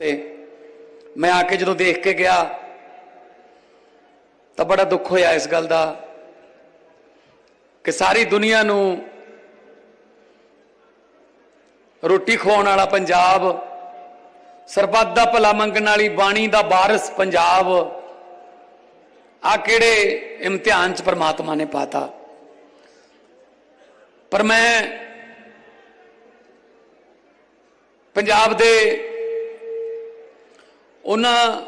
ਤੇ ਮੈਂ ਆ ਕੇ ਜਦੋਂ ਦੇਖ ਕੇ ਗਿਆ, ਤਾਂ ਬੜਾ ਦੁੱਖ ਹੋਇਆ ਇਸ ਗੱਲ ਦਾ ਕਿ ਸਾਰੀ ਦੁਨੀਆ ਨੂੰ ਰੋਟੀ ਖਵਾਉਣ ਵਾਲਾ ਪੰਜਾਬ, ਸਰਬੱਤ ਦਾ ਭਲਾ ਮੰਗਣ ਵਾਲੀ ਬਾਣੀ ਦਾ ਵਾਰਿਸ ਪੰਜਾਬ, ਆ ਕਿਹੜੇ ਇਮਤਿਹਾਨ ਚ ਪ੍ਰਮਾਤਮਾ ਨੇ ਪਾਤਾ। ਪਰ ਮੈਂ ਪੰਜਾਬ ਦੇ ਉਹਨਾਂ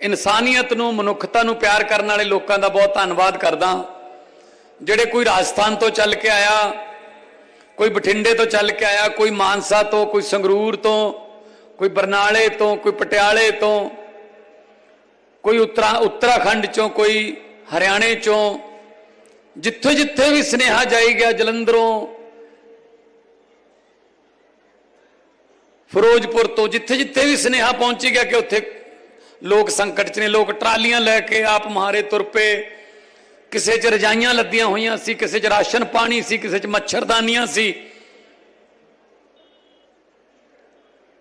ਇਨਸਾਨੀਅਤ ਨੂੰ, ਮਨੁੱਖਤਾ ਨੂੰ ਪਿਆਰ ਕਰਨ ਵਾਲੇ ਲੋਕਾਂ ਦਾ ਬਹੁਤ ਧੰਨਵਾਦ ਕਰਦਾ। ਜਿਹੜੇ ਕੋਈ ਰਾਜਸਥਾਨ ਤੋਂ ਚੱਲ ਕੇ ਆਇਆ, ਕੋਈ ਬਠਿੰਡੇ ਤੋਂ ਚੱਲ ਕੇ ਆਇਆ, ਕੋਈ ਮਾਨਸਾ ਤੋਂ, ਕੋਈ ਸੰਗਰੂਰ ਤੋਂ, ਕੋਈ ਬਰਨਾਲੇ ਤੋਂ, ਕੋਈ ਪਟਿਆਲੇ ਤੋਂ, ਕੋਈ ਉੱਤਰਾ, ਉੱਤਰਾਖੰਡ ਚੋਂ, ਕੋਈ ਹਰਿਆਣੇ ਚੋਂ ਜਿੱਥੇ ਜਿੱਥੇ ਵੀ ਸਨੇਹਾ ਜਾਈ ਗਿਆ ਜਲੰਧਰੋਂ ਫਿਰੋਜ਼ਪੁਰ ਤੋਂ ਜਿੱਥੇ ਜਿੱਥੇ ਵੀ ਸਨੇਹਾ ਪਹੁੰਚੀ ਗਿਆ ਕਿ ਉੱਥੇ ਲੋਕ ਸੰਕਟ 'ਚ ਨੇ, ਲੋਕ ਟਰਾਲੀਆਂ ਲੈ ਕੇ ਆਪ ਮਹਾਰੇ ਤੁਰ ਪਏ। ਕਿਸੇ 'ਚ ਰਜਾਈਆਂ ਲੱਦੀਆਂ ਹੋਈਆਂ ਸੀ, ਕਿਸੇ 'ਚ ਰਾਸ਼ਨ ਪਾਣੀ ਸੀ, ਕਿਸੇ 'ਚ ਮੱਛਰਦਾਨੀਆਂ ਸੀ।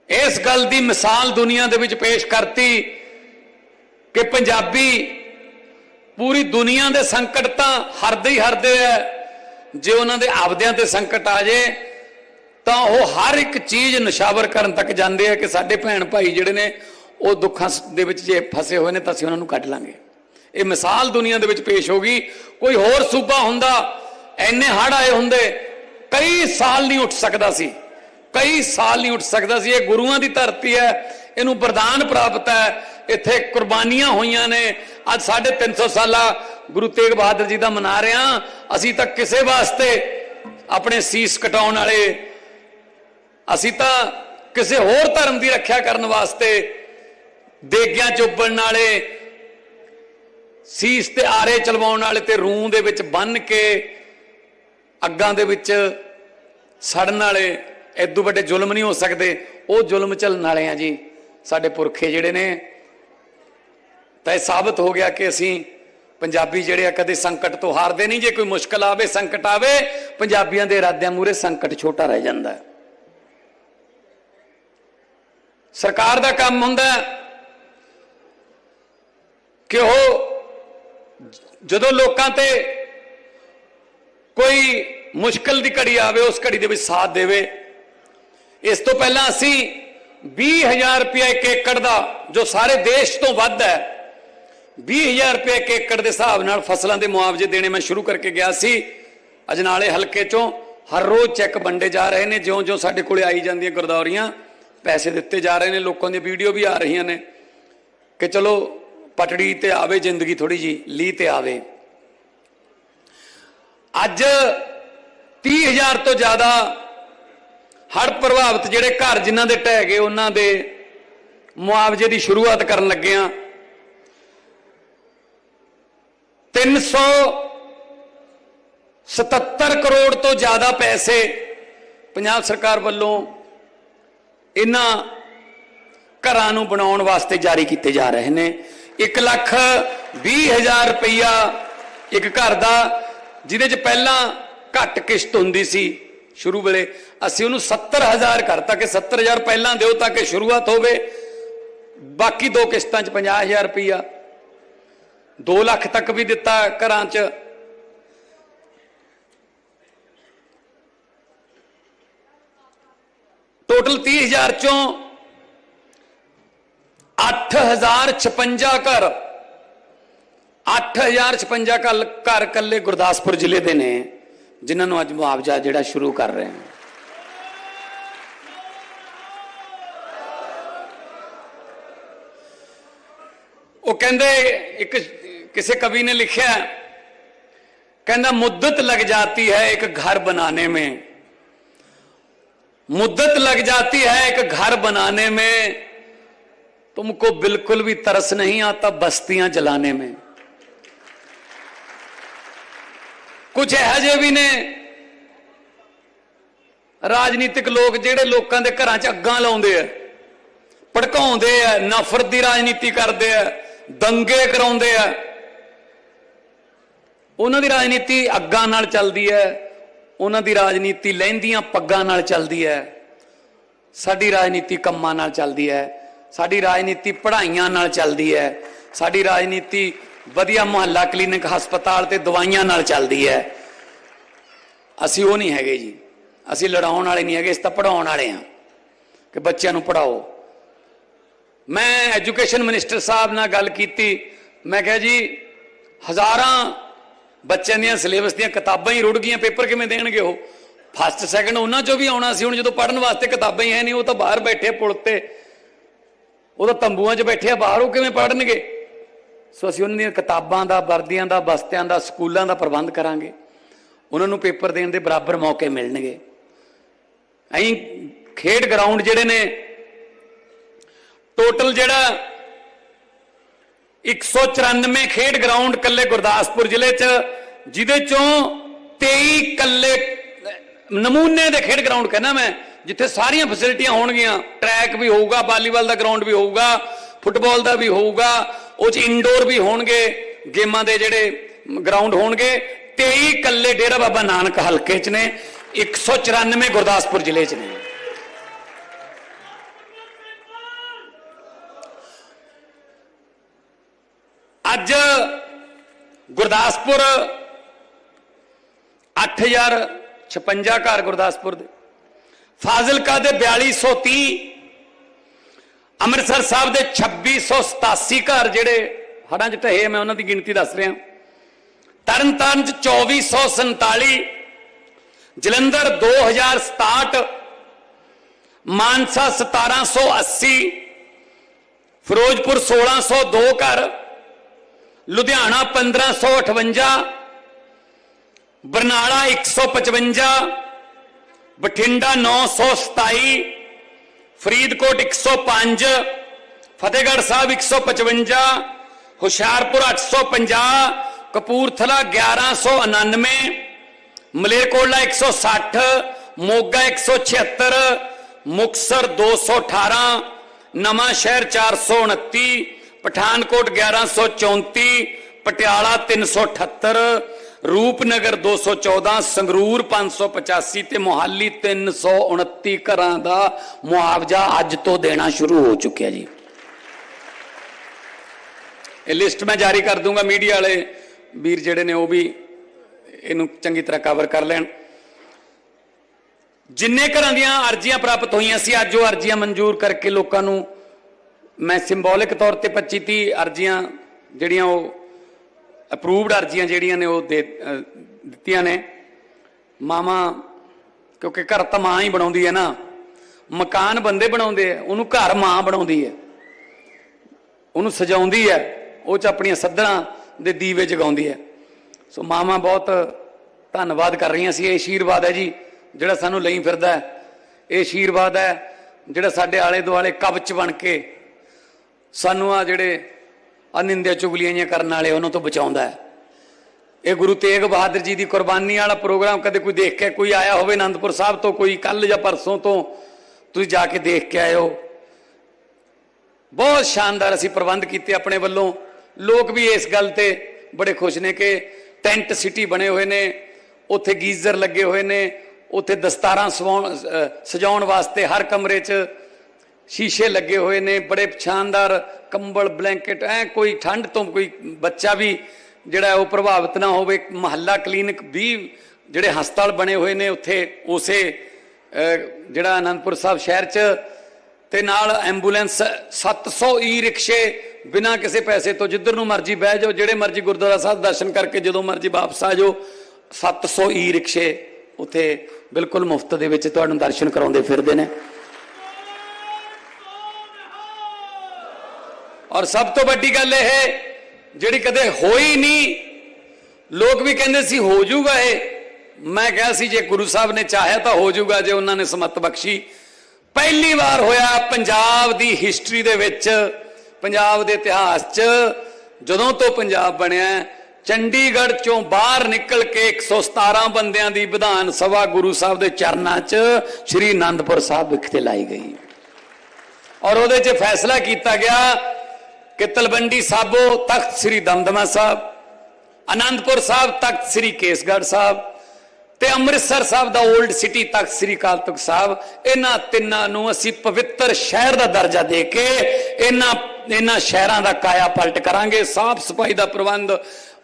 ਇਸ ਗੱਲ ਦੀ ਮਿਸਾਲ ਦੁਨੀਆ ਦੇ ਵਿੱਚ ਪੇਸ਼ ਕਰਤੀ ਕਿ ਪੰਜਾਬੀ ਪੂਰੀ ਦੁਨੀਆ ਦੇ ਸੰਕਟ ਤਾਂ ਹਰਦੇ ਹੀ ਹਰਦੇ ਆ। ਜੇ ਉਹਨਾਂ ਦੇ ਆਪਦਿਆਂ ਤੇ ਸੰਕਟ ਆ ਜੇ ਤਾਂ ਉਹ ਹਰ ਇੱਕ ਚੀਜ਼ ਨਿਸ਼ਾਵਰ ਕਰਨ ਤੱਕ ਜਾਂਦੇ ਆ ਕਿ ਸਾਡੇ ਭੈਣ ਭਾਈ ਜਿਹੜੇ ਨੇ, ਉਹ ਦੁੱਖਾਂ ਦੇ ਵਿੱਚ ਜੇ ਫਸੇ ਹੋਏ ਨੇ ਤਾਂ ਅਸੀਂ ਉਹਨਾਂ ਨੂੰ ਕੱਢ ਲਾਂਗੇ। ਇਹ ਮਿਸਾਲ ਦੁਨੀਆ ਦੇ ਵਿੱਚ ਪੇਸ਼ ਹੋ ਗਈ। ਕੋਈ ਹੋਰ ਸੂਬਾ ਹੁੰਦਾ, ਐਨੇ ਹੜ ਆਏ ਹੁੰਦੇ, ਕਈ ਸਾਲ ਨਹੀਂ ਉੱਠ ਸਕਦਾ ਸੀ। ਕਈ ਸਾਲ ਨਹੀਂ ਉੱਠ ਸਕਦਾ ਸੀ। ਇਹ ਗੁਰੂਆਂ ਦੀ ਧਰਤੀ ਹੈ, ਇਹਨੂੰ ਵਰਦਾਨ ਪ੍ਰਾਪਤ ਹੈ। ਇੱਥੇ ਕੁਰਬਾਨੀਆਂ ਹੋਈਆਂ ਨੇ। ਅੱਜ 350 ਸਾਲਾ ਗੁਰੂ ਤੇਗ ਬਹਾਦਰ ਜੀ ਦਾ ਮਨਾ ਰਹੇ ਹਾਂ। ਅਸੀਂ ਤਾਂ ਕਿਸੇ ਵਾਸਤੇ ਆਪਣੇ ਸੀਸ ਕਟਾਉਣ ਵਾਲੇ ਅਸੀਂ ਤਾਂ ਕਿਸੇ ਹੋਰ ਧਰਮ ਦੀ ਰੱਖਿਆ ਕਰਨ ਵਾਸਤੇ ਦੇਗਿਆਂ ਚੁੱਬਣ ਵਾਲੇ ਸੀਸ ਤੇ ਆਰੇ ਚਲਵਾਉਣ ਵਾਲੇ ਤੇ ਰੂਹ ਦੇ ਵਿੱਚ ਬੰਨ ਕੇ ਅੱਗਾਂ ਦੇ ਵਿੱਚ ਸੜਨ ਵਾਲੇ ਐਦੂ ਵੱਡੇ ਜ਼ੁਲਮ ਨਹੀਂ ਹੋ ਸਕਦੇ। ਉਹ ਜ਼ੁਲਮ ਚੱਲਣ ਵਾਲੇ ਆ ਜੀ, ਸਾਡੇ ਪੁਰਖੇ ਜਿਹੜੇ ਨੇ। ਤਾਂ ਇਹ ਸਾਬਤ ਹੋ ਗਿਆ ਕਿ ਅਸੀਂ ਪੰਜਾਬੀ ਜਿਹੜੇ ਆ ਕਦੇ ਸੰਕਟ ਤੋਂ ਹਾਰਦੇ ਨਹੀਂ। ਜੇ ਕੋਈ ਮੁਸ਼ਕਲ ਆਵੇ, ਸੰਕਟ ਆਵੇ, ਪੰਜਾਬੀਆਂ ਦੇ ਇਰਾਦਿਆਂ ਮੂਰੇ ਸੰਕਟ ਛੋਟਾ ਰਹਿ ਜਾਂਦਾ। ਹੈ ਸਰਕਾਰ ਦਾ ਕੰਮ ਹੁੰਦਾ ਕਿ ਉਹ ਜਦੋਂ ਲੋਕਾਂ ਤੇ ਕੋਈ ਮੁਸ਼ਕਲ ਦੀ ਘੜੀ ਆਵੇ, ਉਸ ਘੜੀ ਦੇ ਵਿੱਚ ਸਾਥ ਦੇਵੇ, ਇਸ ਤੋਂ ਪਹਿਲਾਂ ਅਸੀਂ 20000 ਰੁਪਏ ਇੱਕ ਏਕੜ ਦਾ, ਜੋ ਸਾਰੇ ਦੇਸ਼ ਤੋਂ ਵੱਧ ਹੈ 20000 ਰੁਪਏ ਇੱਕ ਏਕੜ ਦੇ ਹਿਸਾਬ ਨਾਲ ਫਸਲਾਂ ਦੇ ਮੁਆਵਜ਼ੇ ਦੇਣੇ ਮੈਂ ਸ਼ੁਰੂ ਕਰਕੇ ਗਿਆ ਸੀ, ਅਜਨਾਲੇ ਹਲਕੇ ਚੋਂ ਹਰ ਰੋਜ਼ ਚੈੱਕ ਵੰਡੇ ਜਾ ਰਹੇ ਨੇ, ਜਿਉਂ-ਜਿਉਂ ਸਾਡੇ ਕੋਲੇ ਆਈ ਜਾਂਦੀਆਂ ਗੁਰਦੌਰੀਆਂ ਪੈਸੇ ਦਿੱਤੇ ਜਾ ਰਹੇ ਨੇ, ਲੋਕਾਂ ਦੀ ਵੀਡੀਓ ਵੀ ਆ ਰਹੀਆਂ ਨੇ ਕਿ ਚਲੋ ਪਟੜੀ ਤੇ ਆਵੇ ਜ਼ਿੰਦਗੀ ਥੋੜੀ ਜੀ ਲੀ ਤੇ ਆਵੇ। ਅੱਜ 30000 ਤੋਂ ਜ਼ਿਆਦਾ ਹੜ ਪ੍ਰਭਾਵਿਤ ਜਿਹੜੇ ਘਰ ਜਿਨ੍ਹਾਂ ਦੇ ਢਹਿ ਗਏ, ਉਹਨਾਂ ਦੇ ਮੁਆਵਜ਼ੇ ਦੀ ਸ਼ੁਰੂਆਤ ਕਰਨ ਲੱਗੇ ਆ 377 ਕਰੋੜ ਤੋਂ ਜ਼ਿਆਦਾ ਪੈਸੇ ਪੰਜਾਬ ਸਰਕਾਰ ਵੱਲੋਂ ਇਹਨਾਂ ਘਰਾਂ ਨੂੰ ਬਣਾਉਣ ਵਾਸਤੇ ਜਾਰੀ ਕੀਤੇ ਜਾ ਰਹੇ ਨੇ। 1 ਲੱਖ 20 ਹਜ਼ਾਰ ਰੁਪਈਆ ਇੱਕ ਘਰ ਦਾ, ਜਿਹਦੇ 'ਚ ਪਹਿਲਾਂ ਘੱਟ ਕਿਸ਼ਤ ਹੁੰਦੀ ਸੀ ਸ਼ੁਰੂ ਵੇਲੇ। ਅਸੀਂ ਉਹਨੂੰ 70000 ਕਰਤਾ ਕਿ 70000 ਪਹਿਲਾਂ ਦਿਓ ਤਾਂ ਕਿ ਸ਼ੁਰੂਆਤ ਹੋਵੇ। ਬਾਕੀ ਦੋ ਕਿਸ਼ਤਾਂ 'ਚ 50000 ਰੁਪਈਆ। 2 ਲੱਖ ਤੱਕ ਵੀ ਦਿੱਤਾ ਘਰਾਂ 'ਚ। टोटल तीस हज़ार चो अठ हज़ार छपंजा घर अठ हज़ार छपंजा कल घर कले गुरदासपुर ज़िले के ने जिन्होंने अज मुआवजा जोड़ा शुरू कर रहे हैं। वो कहते एक किसी कवि ने लिखा कहना मुद्दत लग जाती है एक घर बनाने में। मुद्दत लग जाती है एक घर बनाने में तुमको बिल्कुल भी तरस नहीं आता बस्तियां जलाने में ਕੁਝ ਇਹੋ ਜਿਹੇ ਵੀ ਨੇ ਰਾਜਨੀਤਿਕ ਲੋਕ ਜਿਹੜੇ ਲੋਕਾਂ ਦੇ ਘਰਾਂ 'ਚ ਅੱਗਾਂ ਲਾਉਂਦੇ ਆ ਭੜਕਾਉਂਦੇ ਆ ਨਫ਼ਰਤ ਦੀ ਰਾਜਨੀਤੀ ਕਰਦੇ ਆ ਦੰਗੇ ਕਰਾਉਂਦੇ ਆ ਉਹਨਾਂ ਦੀ ਰਾਜਨੀਤੀ ਅੱਗਾਂ ਨਾਲ ਚੱਲਦੀ ਹੈ ਉਹਨਾਂ ਦੀ ਰਾਜਨੀਤੀ ਲਹਿੰਦੀਆਂ ਪੱਗਾਂ ਨਾਲ ਚੱਲਦੀ ਹੈ। ਸਾਡੀ ਰਾਜਨੀਤੀ ਕੰਮਾਂ ਨਾਲ ਚੱਲਦੀ ਹੈ। ਸਾਡੀ ਰਾਜਨੀਤੀ ਪੜ੍ਹਾਈਆਂ ਨਾਲ ਚੱਲਦੀ ਹੈ। ਸਾਡੀ ਰਾਜਨੀਤੀ ਵਧੀਆ ਮੁਹੱਲਾ ਕਲੀਨਿਕ ਹਸਪਤਾਲ ਤੇ ਦਵਾਈਆਂ ਨਾਲ ਚੱਲਦੀ ਹੈ। ਅਸੀਂ ਉਹ ਨਹੀਂ ਹੈਗੇ ਜੀ। ਅਸੀਂ ਲੜਾਉਣ ਵਾਲੇ ਨਹੀਂ ਹੈਗੇ, ਅਸੀਂ ਤਾਂ ਪੜਾਉਣ ਵਾਲੇ ਹਾਂ। ਕਿ ਬੱਚਿਆਂ ਨੂੰ ਪੜਾਓ ਮੈਂ ਐਜੂਕੇਸ਼ਨ ਮਿਨਿਸਟਰ ਸਾਹਿਬ ਨਾਲ ਗੱਲ ਕੀਤੀ। ਮੈਂ ਕਿਹਾ ਜੀ, ਹਜ਼ਾਰਾਂ ਬੱਚਿਆਂ ਦੀਆਂ ਸਿਲੇਬਸ ਦੀਆਂ ਕਿਤਾਬਾਂ ਹੀ ਰੁੜ ਗਈਆਂ ਪੇਪਰ ਕਿਵੇਂ ਦੇਣਗੇ ਉਹ? ਫਸਟ ਸੈਕੰਡ ਉਹਨਾਂ ਚੋਂ ਵੀ ਆਉਣਾ ਸੀ, ਹੁਣ ਜਦੋਂ ਪੜਨ ਵਾਸਤੇ ਕਿਤਾਬਾਂ ਹੀ ਹੈ ਨਹੀਂ, ਉਹ ਤਾਂ ਬਾਹਰ ਬੈਠੇ ਪੁਲ ਤੇ ਉਹ ਤਾਂ ਤੰਬੂਆਂ 'ਚ ਬੈਠੇ ਆ, ਬਾਹਰ ਉਹ ਕਿਵੇਂ ਪੜਨਗੇ ਸੋ ਅਸੀਂ ਉਹਨਾਂ ਦੀਆਂ ਕਿਤਾਬਾਂ ਦਾ, ਵਰਦੀਆਂ ਦਾ, ਬਸਤਿਆਂ ਦਾ, ਸਕੂਲਾਂ ਦਾ ਪ੍ਰਬੰਧ ਕਰਾਂਗੇ। ਉਹਨਾਂ ਨੂੰ ਪੇਪਰ ਦੇਣ ਦੇ ਬਰਾਬਰ ਮੌਕੇ ਮਿਲਣਗੇ। ਐਂ ਖੇਡ ਗਰਾਊਂਡ ਜਿਹੜੇ ਨੇ ਟੋਟਲ ਜਿਹੜਾ 194 ਖੇਡ ਗਰਾਊਂਡ ਕੱਲੇ ਗੁਰਦਾਸਪੁਰ ਜ਼ਿਲ੍ਹੇ 'ਚ, ਜਿਹਦੇ ਚੋਂ 23 ਕੱਲੇ ਨਮੂਨੇ ਦੇ ਖੇਡ ਗਰਾਊਂਡ ਕਹਿੰਦਾ ਮੈਂ, ਜਿੱਥੇ ਸਾਰੀਆਂ ਫੈਸਿਲਿਟੀਆਂ ਹੋਣਗੀਆਂ। ਟਰੈਕ ਵੀ ਹੋਊਗਾ ਵਾਲੀਬਾਲ ਦਾ ਗਰਾਊਂਡ ਵੀ ਹੋਊਗਾ ਫੁੱਟਬਾਲ ਦਾ ਵੀ ਹੋਊਗਾ, ਉਹ 'ਚ ਇਨਡੋਰ ਵੀ ਹੋਣਗੇ, ਗੇਮਾਂ ਦੇ ਜਿਹੜੇ ਗਰਾਊਂਡ ਹੋਣਗੇ। 23 ਕੱਲੇ ਡੇਰਾ ਬਾਬਾ ਨਾਨਕ ਹਲਕੇ 'ਚ ਨੇ 194 ਗੁਰਦਾਸਪੁਰ ਜ਼ਿਲ੍ਹੇ 'ਚ ਨੇ। ਅੱਜ ਗੁਰਦਾਸਪੁਰ 8056 ਘਰ ਗੁਰਦਾਸਪੁਰ ਦੇ। ਫਾਜ਼ਿਲਕਾ ਦੇ 4230 ਅੰਮ੍ਰਿਤਸਰ ਸਾਹਿਬ ਦੇ 2687 ਘਰ ਜਿਹੜੇ ਹੜਾਂ 'ਚ ਢਹੇ ਮੈਂ ਉਹਨਾਂ ਦੀ ਗਿਣਤੀ ਦੱਸ ਰਿਹਾ। ਤਰਨਤਾਰਨ 'ਚ 2447 ਜਲੰਧਰ 2067 ਮਾਨਸਾ 1780 ਫਿਰੋਜ਼ਪੁਰ 1602 ਘਰ ਲੁਧਿਆਣਾ 1558 ਬਰਨਾਲਾ 155 ਬਠਿੰਡਾ 927 ਫਰੀਦਕੋਟ 105 ਫਤਿਹਗੜ੍ਹ ਸਾਹਿਬ 155 ਹੁਸ਼ਿਆਰਪੁਰ 850 ਕਪੂਰਥਲਾ 1199 ਮਲੇਰਕੋਟਲਾ 160 ਮੋਗਾ 176 ਮੁਕਸਰ 218 ਨਵਾਂ ਸ਼ਹਿਰ 429 ਪਠਾਨਕੋਟ 1134 ਪਟਿਆਲਾ 378 ਰੂਪਨਗਰ 214 ਸੰਗਰੂਰ 585 ਤੇ ਮੋਹਾਲੀ 329 ਘਰਾਂ ਦਾ ਮੁਆਵਜ਼ਾ ਅੱਜ ਤੋਂ ਦੇਣਾ ਸ਼ੁਰੂ ਹੋ ਚੁੱਕਿਆ ਜੀ। ਇਹ ਲਿਸਟ ਮੈਂ ਜਾਰੀ ਕਰ ਦੂੰਗਾ ਮੀਡੀਆ ਵਾਲੇ ਵੀਰ ਜਿਹੜੇ ਨੇ ਉਹ ਵੀ ਇਹਨੂੰ ਚੰਗੀ ਤਰ੍ਹਾਂ ਕਵਰ ਕਰ ਲੈਣ। ਜਿੰਨੇ ਘਰਾਂ ਦੀਆਂ ਅਰਜ਼ੀਆਂ ਪ੍ਰਾਪਤ ਹੋਈਆਂ ਸੀ, ਅੱਜ ਉਹ ਅਰਜ਼ੀਆਂ ਮਨਜ਼ੂਰ ਕਰਕੇ ਲੋਕਾਂ ਨੂੰ ਮੈਂ ਸਿੰਬੋਲਿਕ ਤੌਰ ਤੇ 25 30 ਅਰਜ਼ੀਆਂ ਜਿਹੜੀਆਂ ਉਹ ਅਪਰੂਵਡ ਅਰਜ਼ੀਆਂ ਜਿਹੜੀਆਂ ਨੇ ਉਹ ਦੇ ਦਿੱਤੀਆਂ ਨੇ। ਮਾਮਾ, ਕਿਉਂਕਿ ਘਰ ਤਾਂ ਮਾਂ ਹੀ ਬਣਾਉਂਦੀ ਹੈ ਨਾ। ਮਕਾਨ ਬੰਦੇ ਬਣਾਉਂਦੇ ਆ, ਉਹਨੂੰ ਘਰ ਮਾਂ ਬਣਾਉਂਦੀ ਹੈ। ਉਹਨੂੰ ਸਜਾਉਂਦੀ ਹੈ, ਉਹ ਚ ਆਪਣੀਆਂ ਸੱਧਰਾਂ ਦੇ ਦੀਵੇ ਜਗਾਉਂਦੀ ਹੈ। ਸੋ ਮਾਮਾ ਬਹੁਤ ਧੰਨਵਾਦ ਕਰ ਰਹੀਆਂ ਸੀ। ਇਹ ਆਸ਼ੀਰਵਾਦ ਹੈ ਜੀ, ਜਿਹੜਾ ਸਾਨੂੰ ਲਈ ਫਿਰਦਾ ਹੈ। ਇਹ ਆਸ਼ੀਰਵਾਦ ਹੈ, ਜਿਹੜਾ ਸਾਡੇ ਆਲੇ ਦੁਆਲੇ ਕਵਚ ਬਣ ਕੇ ਸਾਨੂੰ ਆ ਜਿਹੜੇ ਅਨਿੰਦਿਆ ਚੁਗਲੀਆਂ ਜਿਹੀਆਂ ਕਰਨ ਵਾਲੇ, ਉਹਨਾਂ ਤੋਂ ਬਚਾਉਂਦਾ ਹੈ। ਇਹ ਗੁਰੂ ਤੇਗ ਬਹਾਦਰ ਜੀ ਦੀ ਕੁਰਬਾਨੀ ਵਾਲਾ ਪ੍ਰੋਗਰਾਮ ਕਦੇ ਕੋਈ ਦੇਖ ਕੇ ਕੋਈ ਆਇਆ ਹੋਵੇ ਅਨੰਦਪੁਰ ਸਾਹਿਬ ਤੋਂ, ਕੋਈ ਕੱਲ ਜਾਂ ਪਰਸੋਂ ਤੋਂ, ਤੁਸੀਂ ਜਾ ਕੇ ਦੇਖ ਕੇ ਆਇਓ। ਬਹੁਤ ਸ਼ਾਨਦਾਰ ਅਸੀਂ ਪ੍ਰਬੰਧ ਕੀਤੇ ਆਪਣੇ ਵੱਲੋਂ। ਲੋਕ ਵੀ ਇਸ ਗੱਲ ਤੇ ਬੜੇ ਖੁਸ਼ ਨੇ ਕਿ ਟੈਂਟ ਸਿਟੀ ਬਣੇ ਹੋਏ ਨੇ, ਉੱਥੇ ਗੀਜ਼ਰ ਲੱਗੇ ਹੋਏ ਨੇ, ਉੱਥੇ ਦਸਤਾਰਾਂ ਸਵਾਉਣ ਸਜਾਉਣ ਵਾਸਤੇ ਹਰ ਕਮਰੇ 'ਚ ਸ਼ੀਸ਼ੇ ਲੱਗੇ ਹੋਏ ਨੇ, ਬੜੇ ਸ਼ਾਨਦਾਰ ਕੰਬਲ, ਬਲੈਂਕਟ, ਐ ਕੋਈ ਠੰਡ ਤੋਂ ਕੋਈ ਬੱਚਾ ਵੀ ਜਿਹੜਾ ਉਹ ਪ੍ਰਭਾਵਿਤ ਨਾ ਹੋਵੇ। ਮਹੱਲਾ ਕਲੀਨਿਕ ਵੀ ਜਿਹੜੇ ਹਸਪਤਾਲ ਬਣੇ ਹੋਏ ਨੇ, ਉੱਥੇ ਉਸੇ ਜਿਹੜਾ ਅਨੰਦਪੁਰ ਸਾਹਿਬ ਸ਼ਹਿਰ 'ਚ ਤੇ ਨਾਲ ਐਂਬੂਲੈਂਸ 700 ਈ ਰਿਕਸ਼ੇ ਬਿਨਾਂ ਕਿਸੇ ਪੈਸੇ ਤੋਂ, ਜਿੱਧਰ ਨੂੰ ਮਰਜ਼ੀ ਬਹਿ ਜਾਓ, ਜਿਹੜੇ ਮਰਜ਼ੀ ਗੁਰਦੁਆਰਾ ਸਾਹਿਬ ਦਰਸ਼ਨ ਕਰਕੇ ਜਦੋਂ ਮਰਜ਼ੀ ਵਾਪਸ ਆ ਜਾਓ 700 ਈ ਰਿਕਸ਼ੇ ਉੱਥੇ ਬਿਲਕੁਲ ਮੁਫਤ ਦੇ ਵਿੱਚ ਤੁਹਾਨੂੰ ਦਰਸ਼ਨ ਕਰਾਉਂਦੇ ਫਿਰਦੇ ਨੇ। ਔਰ ਸਭ ਤੋਂ ਵੱਡੀ ਗੱਲ ਇਹ ਜਿਹੜੀ ਕਦੇ ਹੋਈ ਨਹੀਂ, ਲੋਕ ਵੀ ਕਹਿੰਦੇ ਸੀ ਹੋ ਜਾਊਗਾ ਇਹ। ਮੈਂ ਕਿਹਾ ਸੀ ਜੇ ਗੁਰੂ ਸਾਹਿਬ ਨੇ ਚਾਹਿਆ ਤਾਂ ਹੋ ਜਾਊਗਾ, ਜੇ ਉਹਨਾਂ ਨੇ ਸਮਤ ਬਖਸ਼ੀ। ਪਹਿਲੀ ਵਾਰ ਹੋਇਆ ਪੰਜਾਬ ਦੀ ਹਿਸਟਰੀ ਦੇ ਵਿੱਚ, ਪੰਜਾਬ ਦੇ ਇਤਿਹਾਸ 'ਚ, ਜਦੋਂ ਤੋਂ ਪੰਜਾਬ ਬਣਿਆ ਚੰਡੀਗੜ੍ਹ ਚੋਂ ਬਾਹਰ ਨਿਕਲ ਕੇ 117 ਬੰਦਿਆਂ ਦੀ ਵਿਧਾਨ ਸਭਾ ਗੁਰੂ ਸਾਹਿਬ ਦੇ ਚਰਨਾਂ 'ਚ ਸ੍ਰੀ ਅਨੰਦਪੁਰ ਸਾਹਿਬ ਵਿਖੇ ਲਾਈ ਗਈ। ਔਰ ਉਹਦੇ 'ਚ ਫੈਸਲਾ ਕੀਤਾ ਗਿਆ ਕਿ ਤਲਵੰਡੀ ਸਾਬੋ ਤਖਤ ਸ੍ਰੀ ਦਮਦਮਾ ਸਾਹਿਬ ਆਨੰਦਪੁਰ ਸਾਹਿਬ ਤਖਤ ਸ੍ਰੀ ਕੇਸਗੜ੍ਹ ਸਾਹਿਬ ਤੇ ਅੰਮ੍ਰਿਤਸਰ ਸਾਹਿਬ ਦਾ 올ਡ ਸਿਟੀ ਤਖਤ ਸ੍ਰੀ ਅਕਾਲ ਤਖਤ ਸਾਹਿਬ, ਇਹਨਾਂ ਤਿੰਨਾਂ ਨੂੰ ਅਸੀਂ ਪਵਿੱਤਰ ਸ਼ਹਿਰ ਦਾ ਦਰਜਾ ਦੇ ਕੇ ਇਹਨਾਂ ਇਹਨਾਂ ਸ਼ਹਿਰਾਂ ਦਾ ਕਾਇਆ ਪਲਟ ਕਰਾਂਗੇ। ਸਾਫ਼ ਸਫ਼ਾਈ ਦਾ ਪ੍ਰਬੰਧ,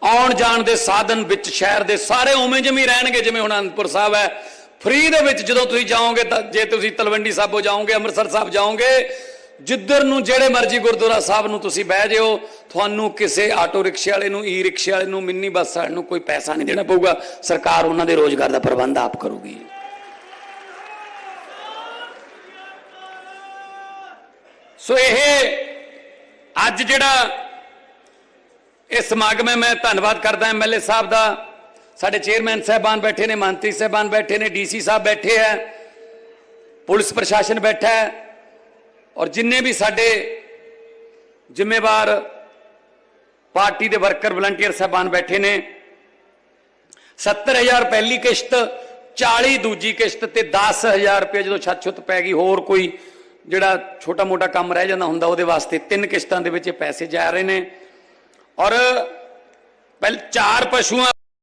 ਆਉਣ ਜਾਣ ਦੇ ਸਾਧਨ ਵਿੱਚ ਸ਼ਹਿਰ ਦੇ ਸਾਰੇ ਉਵੇਂ ਜਿਵੇਂ ਰਹਿਣਗੇ, ਜਿਵੇਂ ਹੁਣ ਅਨੰਦਪੁਰ ਸਾਹਿਬ ਹੈ। ਫ੍ਰੀ ਦੇ ਵਿੱਚ ਜਦੋਂ ਤੁਸੀਂ ਜਾਓਗੇ ਤਾਂ, ਜੇ ਤੁਸੀਂ ਤਲਵੰਡੀ ਸਾਬੋ ਜਾਓਗੇ, ਅੰਮ੍ਰਿਤਸਰ ਸਾਹਿਬ ਜਾਓਗੇ ਜਿੱਧਰ ਨੂੰ ਜਿਹੜੇ ਮਰਜ਼ੀ ਗੁਰਦੁਆਰਾ ਸਾਹਿਬ ਨੂੰ ਤੁਸੀਂ ਬਹਿ ਜਿਓ, ਤੁਹਾਨੂੰ ਕਿਸੇ ਆਟੋ ਰਿਕਸ਼ੇ ਵਾਲੇ ਨੂੰ ਈ ਰਿਕਸ਼ੇ ਵਾਲੇ ਨੂੰ, ਮਿੰਨੀ ਬੱਸ ਵਾਲੇ ਨੂੰ ਕੋਈ ਪੈਸਾ ਨਹੀਂ ਦੇਣਾ ਪਊਗਾ। ਸਰਕਾਰ ਉਹਨਾਂ ਦੇ ਰੋਜ਼ਗਾਰ ਦਾ ਪ੍ਰਬੰਧ ਆਪ ਕਰੂਗੀ। ਸੋ ਇਹ ਅੱਜ ਜਿਹੜਾ ਇਹ ਸਮਾਗਮ ਹੈ, ਮੈਂ ਧੰਨਵਾਦ ਕਰਦਾ ਐਮਐਲਏ ਸਾਹਿਬ ਦਾ। ਸਾਡੇ ਚੇਅਰਮੈਨ ਸਾਹਿਬਾਨ ਬੈਠੇ ਨੇ, ਮੰਤਰੀ ਸਾਹਿਬਾਨ ਬੈਠੇ ਨੇ ਡੀਸੀ ਸਾਹਿਬ ਬੈਠੇ ਹੈ, ਪੁਲਿਸ ਪ੍ਰਸ਼ਾਸਨ ਬੈਠਾ ਹੈ। ਔਰ ਜਿੰਨੇ ਵੀ ਸਾਡੇ ਜ਼ਿੰਮੇਵਾਰ ਪਾਰਟੀ ਦੇ ਵਰਕਰ, ਵਲੰਟੀਅਰ ਸਾਹਿਬਾਨ ਬੈਠੇ ਨੇ 70000 ਪਹਿਲੀ ਕਿਸ਼ਤ 40 ਦੂਜੀ ਕਿਸ਼ਤ ਤੇ 10000 ਰੁਪਏ ਜਦੋਂ ਛੱਤ ਛੁੱਤ ਪੈ ਗਈ, ਹੋਰ ਕੋਈ ਜਿਹੜਾ ਛੋਟਾ ਮੋਟਾ ਕੰਮ ਰਹਿ ਜਾਂਦਾ ਹੁੰਦਾ, ਉਹਦੇ ਵਾਸਤੇ ਤਿੰਨ ਕਿਸ਼ਤਾਂ ਦੇ ਵਿੱਚ ਇਹ ਪੈਸੇ ਜਾ ਰਹੇ ਨੇ। ਔਰ ਪਹਿਲ ਚਾਰ ਪਸ਼ੂਆਂ